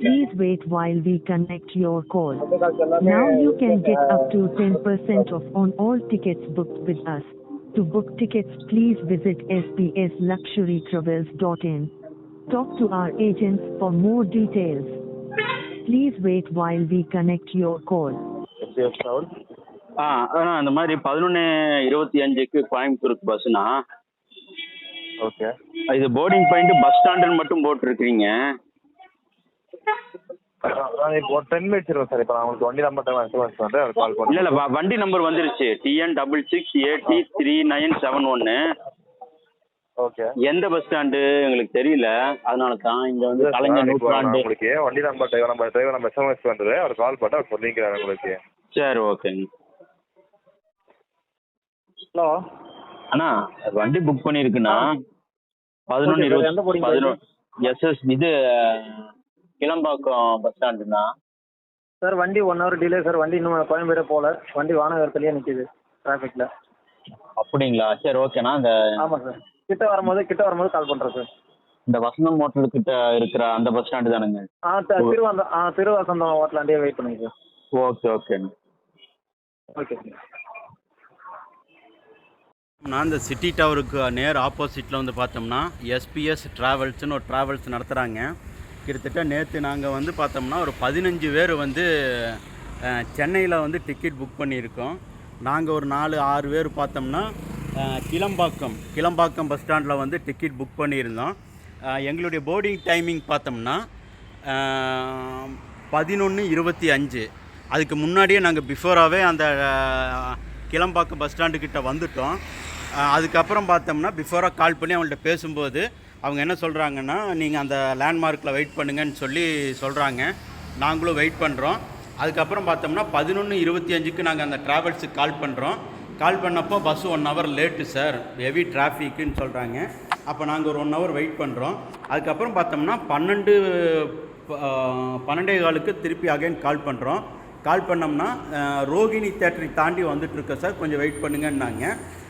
Please wait while we connect your call. Now you can get up to 10% off on all tickets booked with us. To book tickets, please visit spsluxurytravels.in. Talk to our agents for more details. Please wait while we connect your call. SPS travel ஆ அண்ணா இந்த மாதிரி பதினொன்று இருபத்தி அஞ்சுக்கு கோயம்புத்தூருக்கு பஸ்ஸுண்ணா okay இது boarding point bus ஸ்டாண்டுன்னு மட்டும் போட்டிருக்கீங்க நான் இப்போ டென் மினிட்ஸ் இருக்கும் சார் இப்போ நான் உங்களுக்கு வண்டி நம்பர் பண்ணுறேன் கால் இல்லை பண்ணுறேன் இல்லை வண்டி நம்பர் வந்துருச்சு. TN double six AD three nine seven ஒன்று ஓகே எந்த பஸ் ஸ்டாண்டு எங்களுக்கு தெரியல. அதனால தான் இங்கே வந்து கலைஞர் நூற்றாண்டு. உங்களுக்கு வண்டி number driver number driver number SMS பண்ணுறது அவர் கால் பண்ணி அவர் சொல்லிக்கிறாரு உங்களுக்கு. சரி ஓகேங்க ஹலோ. அண்ணா வண்டி புக் பண்ணியிருக்குண்ணா பதினொன்று. எந்த boarding இருபத்தி பதினொன்று எஸ்எஸ் இது கிளம்பாக்கம் பஸ் ஸ்டாண்டுண்ணா சார் வண்டி ஒன் ஹவர் டிலே சார். வண்டி இன்னும் கோயம்பேடு போகல. வண்டி வானகரத்துலேயே நிற்கிது டிராஃபிக்கில் அப்படிங்களா? சரி ஓகேண்ணா இந்த ஆமாம் சார். கிட்ட வரும்போது கிட்ட வரும்போது கால் பண்ணுறேன் சார். இந்த வசந்தம் ஹோட்டல் கிட்ட இருக்கிற அந்த பஸ் ஸ்டாண்டு தானுங்க? ஆ த- திருவந்த ஆ திருவசந்தம் ஹோட்டலாண்டே வெயிட் பண்ணுங்க சார். ஓகே ஓகேண்ணா ஓகே சார். நான் இந்த சிட்டி டவருக்கு நேர் ஆப்போசிட்டில் வந்து பார்த்தோம்னா எஸ்பிஎஸ் ட்ராவல்ஸ்னு ஒரு ட்ராவல்ஸ் நடத்துகிறாங்க கிட்டத்தட்ட நேற்று நாங்கள் வந்து பார்த்தோம்னா ஒரு பதினஞ்சு பேர் வந்து சென்னையில் வந்து டிக்கெட் புக் பண்ணியிருக்கோம். நாங்கள் ஒரு நாலு ஆறு பேர் பார்த்தோம்னா கிளம்பாக்கம் கிளம்பாக்கம் பஸ் ஸ்டாண்டில் வந்து டிக்கெட் புக் பண்ணியிருந்தோம். எங்களுடைய போர்டிங் டைமிங் பார்த்தோம்னா பதினொன்று இருபத்தி அஞ்சு. அதுக்கு முன்னாடியே நாங்கள் பிஃபோராகவே அந்த கிளம்பாக்கம் பஸ் ஸ்டாண்டுக்கிட்ட வந்துட்டோம். அதுக்கப்புறம் பார்த்தோம்னா பிஃபோராக கால் பண்ணி அவங்கள்ட்ட பேசும்போது அவங்க என்ன சொல்கிறாங்கன்னா நீங்கள் அந்த லேண்ட்மார்க்கில் வெயிட் பண்ணுங்கன்னு சொல்லி சொல்கிறாங்க நாங்களும் வெயிட் பண்ணுறோம் அதுக்கப்புறம் பார்த்தோம்னா பதினொன்று இருபத்தி அஞ்சுக்கு நாங்கள் அந்த ட்ராவல்ஸுக்கு கால் பண்ணுறோம் கால் பண்ணப்போ bus one hour late sir heavy டிராஃபிக்குன்னு சொல்கிறாங்க அப்போ நாங்கள் ஒரு ஒன் ஹவர் வெயிட் பண்ணுறோம் அதுக்கப்புறம் பார்த்தோம்னா பன்னெண்டு பன்னெண்டே காலுக்கு திருப்பி அகைன் கால் பண்ணுறோம் கால் பண்ணோம்னா ரோகிணி தேட்டரை தாண்டி வந்துட்டுருக்கோம் சார் கொஞ்சம் வெயிட் பண்ணுங்கன்னாங்க.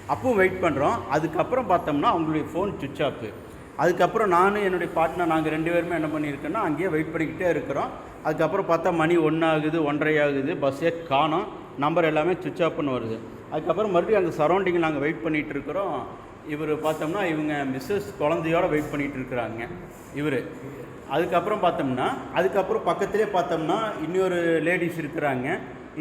அப்பவும் வெயிட் பண்ணுறோம் அதுக்கப்புறம் பார்த்தோம்னா அவங்களுடைய ஃபோன் சுவிட்ச் ஆஃப் அதுக்கப்புறம் நானும் என்னுடைய பார்ட்னர் நாங்கள் ரெண்டு பேருமே என்ன பண்ணியிருக்கோன்னா அங்கேயே வெயிட் பண்ணிக்கிட்டே இருக்கிறோம். அதுக்கப்புறம் பார்த்தா மணி ஒன்று ஆகுது ஒன்றரை ஆகுது பஸ்ஸே காணோம். நம்பர் எல்லாமே சுவிட்ச் ஆஃப்னு வருது. அதுக்கப்புறம் மறுபடியும் அந்த சரௌண்டிங் நாங்கள் வெயிட் பண்ணிகிட்டு இருக்கிறோம். இவர் பார்த்தோம்னா இவங்க மிஸ்ஸஸ் குழந்தையோட வெயிட் பண்ணிகிட்டு இருக்கிறாங்க இவர். அதுக்கப்புறம் பார்த்தோம்னா அதுக்கப்புறம் பக்கத்துலேயே பார்த்தோம்னா இன்னொரு லேடிஸ் இருக்கிறாங்க.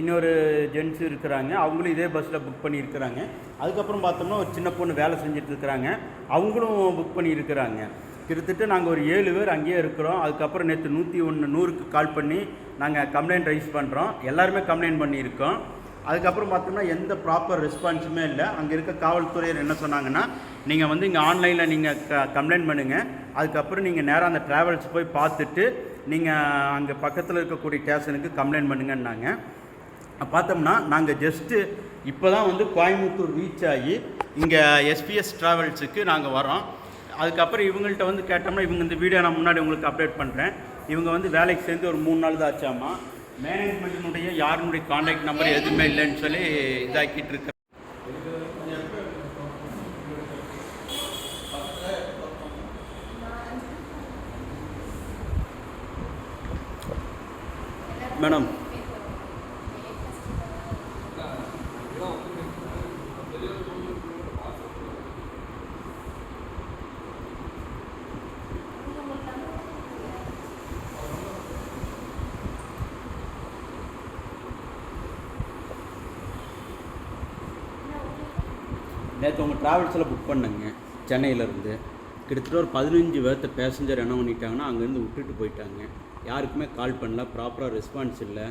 இன்னொரு ஜென்ஸு இருக்கிறாங்க. அவங்களும் இதே பஸ்ஸில் புக் பண்ணியிருக்கிறாங்க. அதுக்கப்புறம் பார்த்தோம்னா ஒரு சின்ன பொண்ணு வேலை செஞ்சுட்டு இருக்கிறாங்க அவங்களும் புக் பண்ணியிருக்கிறாங்க. கிட்டத்தட்ட நாங்கள் ஒரு ஏழு பேர் அங்கேயே இருக்கிறோம். அதுக்கப்புறம் நேற்று நூற்றி ஒன்று நூறுக்கு கால் பண்ணி நாங்கள் கம்ப்ளைண்ட் ரைஸ் பண்ணுறோம் எல்லாருமே கம்ப்ளைண்ட் பண்ணியிருக்கோம். அதுக்கப்புறம் பார்த்தோம்னா எந்த ப்ராப்பர் ரெஸ்பான்ஸுமே இல்லை. அங்கே இருக்க காவல்துறையர் என்ன சொன்னாங்கன்னா நீங்கள் வந்து இங்கே ஆன்லைனில் நீங்கள் க கம்ப்ளைண்ட் பண்ணுங்கள் அதுக்கப்புறம் நீங்கள் நேராக அந்த ட்ராவல்ஸ் போய் பார்த்துட்டு நீங்கள் அங்கே பக்கத்தில் இருக்கக்கூடிய ஸ்டேஷனுக்கு கம்ப்ளைண்ட் பண்ணுங்கன்னாங்க. பார்த்தோம்னா நாங்கள் ஜஸ்ட்டு இப்போ தான் வந்து கோயம்புத்தூர் ரீச் ஆகி இங்கே எஸ்பிஎஸ் ட்ராவல்ஸுக்கு நாங்கள் வரோம் அதுக்கப்புறம் இவங்கள்ட்ட வந்து கேட்டோம்னா இவங்க இந்த வீடியோ நான் முன்னாடி உங்களுக்கு அப்டேட் பண்ணுறேன் இவங்க வந்து வேலைக்கு சேர்ந்து ஒரு மூணு நாள் தான் ஆச்சாமா. மேனேஜ்மெண்ட்டினுடைய யாருனுடைய காண்டாக்ட் நம்பர் எதுவுமே இல்லைன்னு சொல்லி இதாக்கிட்டு இருக்க மேடம் நேற்று உங்கள் ட்ராவல்ஸில் புக் பண்ணேங்க சென்னையிலேருந்து. கிட்டத்தட்ட ஒரு பதினஞ்சு பேர்த்த பேசஞ்சர் என்ன பண்ணிட்டாங்கன்னா அங்கேருந்து விட்டுட்டு போயிட்டாங்க. யாருக்குமே கால் பண்ணல ப்ராப்பராக ரெஸ்பான்ஸ் இல்லை.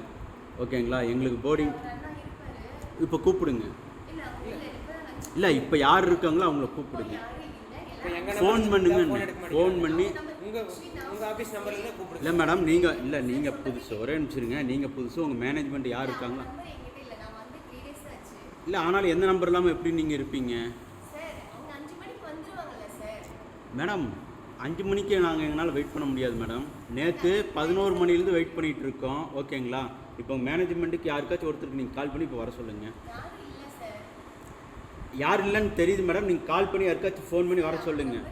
ஓகேங்களா? எங்களுக்கு போர்டிங் இப்போ கூப்பிடுங்க. இல்லை இப்போ யார் இருக்காங்களோ அவங்கள கூப்பிடுங்க. ஃபோன் பண்ணுங்க ஃபோன் பண்ணி இல்லை மேடம் நீங்கள் இல்லை நீங்கள் புதுசு ஒரே நிமிஷருங்க நீங்கள் புதுசு உங்கள் மேனேஜ்மெண்ட் யார் இருக்காங்களா இல்லை ஆனாலும் எந்த நம்பர் இல்லாமல் எப்படி நீங்கள் இருப்பீங்க? மேடம் அஞ்சு மணிக்கு நாங்கள் எங்களால் வெயிட் பண்ண முடியாது மேடம் நேற்று பதினோரு மணிலேருந்து வெயிட் பண்ணிகிட்டு இருக்கோம். ஓகேங்களா இப்போ மேனேஜ்மெண்ட்டுக்கு யாருக்காச்சும் ஒருத்தருக்கு நீங்கள் கால் பண்ணி இப்போ வர சொல்லுங்கள் யார் இல்லைன்னு தெரியுது மேடம் நீங்கள் கால் பண்ணி யாருக்காச்சும் ஃபோன் பண்ணி வர சொல்லுங்கள்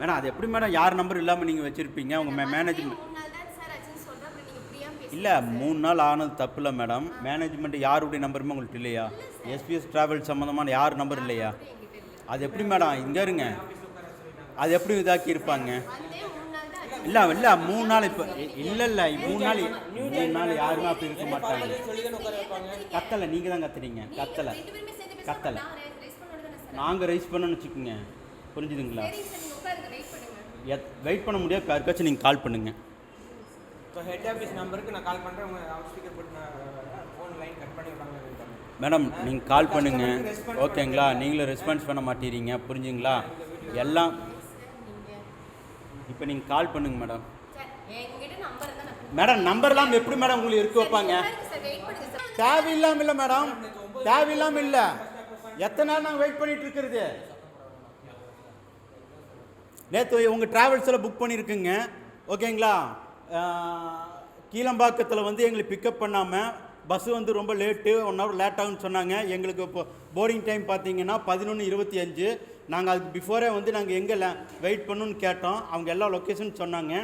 மேடம் அது எப்படி மேடம் யார் நம்பர் இல்லாமல் நீங்கள் வச்சுருப்பீங்க? உங்கள் மே மேனேஜ்மெண்ட் மூணு நாள் தான் சார் ஆச்சுன்னு சொல்றேன் அப்புறம் நீங்க இப்படியா பேசுறீங்க இல்லை மூணு நாள் ஆனது தப்பு இல்லை மேடம் மேனேஜ்மெண்ட் யாருடைய நம்பருமே உங்களுக்கு இல்லையா? எஸ்பிஎஸ் ட்ராவல் சம்மந்தமான யார் நம்பர் இல்லையா? அது எப்படி மேடம் இங்கே இருங்க. அது எப்படி இதாக்கி இருப்பாங்க இல்லை இல்லை மூணு நாள் இப்போ இல்லை இல்லை மூணு நாள் மூணு நாள் யாருமே அப்படி இருக்க மாட்டாங்க. கத்தலை நீங்கள் தான் கத்துறீங்க கத்தலை. கத்தலை. நாங்கள் ரைஸ் பண்ணோன்னு வச்சுக்கோங்க. புரிஞ்சுதுங்களா? எத் வெயிட் பண்ண முடியாது யாருக்காச்சும் நீங்கள் கால் பண்ணுங்கள் இப்போ ஹெட் ஆஃபீஸ் நம்பருக்கு நான் கால் பண்ணுறேன் உங்கள் அவுட் ஸ்பீக்கர் போட்டு நான் ஃபோன் லைன் கட் பண்ணி மேடம் நீங்கள் கால் பண்ணுங்க. ஓகேங்களா நீங்களும் ரெஸ்பான்ஸ் பண்ண மாட்டேறீங்க. புரிஞ்சுங்களா? எல்லாம் இப்போ நீங்கள் கால் பண்ணுங்க மேடம் சார் என்கிட்ட நம்பர் தான் நான் மேடம் நம்பர்லாம் எப்படி மேடம் உங்களுக்கு இருக்க வைப்பாங்க? சார். வெயிட் பண்ணுங்க சார். தேவையில்லாம இல்லை மேடம் தேவையில்லாம இல்லை. எத்தனை நேரம் நாங்கள் வெயிட் பண்ணிட்டு இருக்கிறது? நேற்று உங்கள் ட்ராவல்ஸில் புக் பண்ணியிருக்குங்க ஓகேங்களா கீழம்பாக்கத்தில் வந்து எங்களை பிக்கப் பண்ணாமல் பஸ்ஸு வந்து ரொம்ப லேட்டு ஒன் ஹவர் லேட் ஆகும்னு சொன்னாங்க. எங்களுக்கு இப்போ போர்டிங் டைம் பார்த்தீங்கன்னா பதினொன்று இருபத்தி அஞ்சு. நாங்கள் அதுக்கு பிஃபோரே வந்து நாங்கள் எங்கே வெயிட் பண்ணணும்னு கேட்டோம். அவங்க எல்லா லொக்கேஷன் சொன்னாங்க.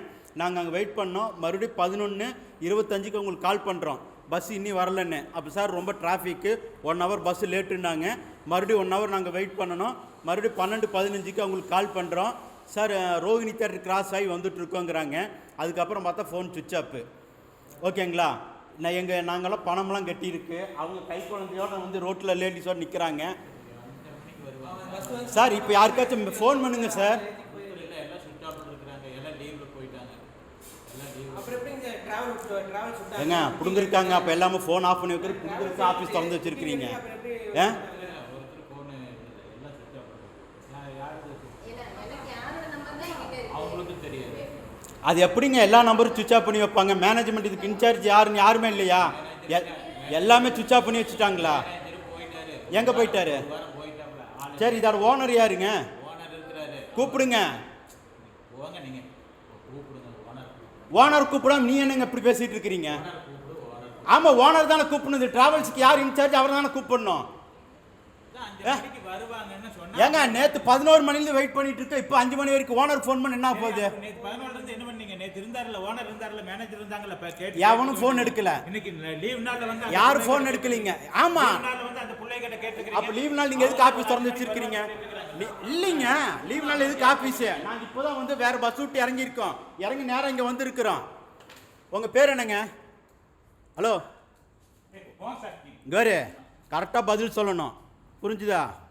நாங்கள் அங்கே வெயிட் பண்ணோம். மறுபடியும் பதினொன்று இருபத்தஞ்சுக்கு உங்களுக்கு கால் பண்ணுறோம் பஸ் இன்னி வரலன்னு. அப்போ சார் ரொம்ப டிராஃபிக்கு ஒன் ஹவர் பஸ் லேட்டுன்னாங்க மறுபடியும் ஒன் ஹவர் நாங்கள் வெயிட் பண்ணணும். மறுபடியும் பன்னெண்டு பதினஞ்சுக்கு அவங்களுக்கு கால் பண்ணுறோம் sir Rohini Rohini theatre cross ஆகி வந்துட்டுருக்கோங்கிறாங்க. அதுக்கப்புறம் பார்த்தா ஃபோன் சுவிட்ச் ஆப்பு ஓகேங்களா? நான் எங்கள் நாங்களாம் பணம்லாம் கட்டியிருக்கு. அவங்க கை குழந்தையோட வந்து ரோட்டில் லேடிஸோடு நிற்கிறாங்க சார் இப்போ யாருக்காச்சும் ஃபோன் பண்ணுங்க சார். அப்புறம் ஏங்க பிடுங்கிருக்காங்க. அப்போ எல்லாமே ஃபோன் ஆஃப் பண்ணி வைக்கிறது பிடுங்கிருக்க ஆஃபீஸ் திறந்து வச்சிருக்கிறீங்க. ஏ இல்ல எனக்கு யாரோட நம்பர் தான் என்கிட்ட இருக்கு அது எப்படிங்க எல்லா நம்பரும் சுவிச் ஆஃப் பண்ணி வைப்பாங்க? மேனேஜ்மெண்ட் இதுக்கு இன்சார்ஜ் யாருன்னு யாருமே இல்லையா? எ- எல்லாமே சுவிச் ஆஃப் பண்ணி வச்சுட்டாங்களா? எங்கே போயிட்டாரு? சரி இதோட ஓனர் யாருங்க? கூப்பிடுங்க. ஓனர் கூப்பிடாம நீ என்னங்க இப்படி பேசிட்டு இருக்கிறீங்க? ஆமா ஓனர் தானே கூப்பிடுது டிராவல்ஸ்க்கு யார் இன்சார்ஜ் அவர் தானே கூப்பிடணும். ஏங்க நேத்து பதினோரு மணிலேருந்து வெயிட் பண்ணிட்டு இருக்க இப்போ அஞ்சு மணி வரைக்கும் ஓனர் ஃபோன் பண்ணி என்ன போகுது? நேத்து பதினோரு இருந்து என்ன பண்ணீங்க? நேத்து இருந்தாருல ஓனர் இருந்தாருல மேனேஜர் இருந்தாங்கல்ல இப்ப கேட்டு எவனும் ஃபோன் எடுக்கல? இன்னைக்கு லீவ் நாள்ல வந்து பிள்ளை ஃபோன் எடுக்கலீங்க. ஆமா. வந்து அந்த பிள்ளை கிட்ட கேட்டுக்கிறீங்க. அப்ப லீவ் நாள் நீங்க எதுக்கு ஆபீஸ் திறந்து வச்சிருக்கீங்க இல்லைங்க. லீவ் நாள் எதுக்கு ஆபீஸ் நாங்க இப்போதான் வந்து வேற பஸ் விட்டு இறங்கி இருக்கோம் இறங்கி நேரம் இங்க வந்து இருக்கிறோம் உங்க பேர் என்னங்க? ஹலோ கரெக்டாக பதில் சொல்லணும். 그런지다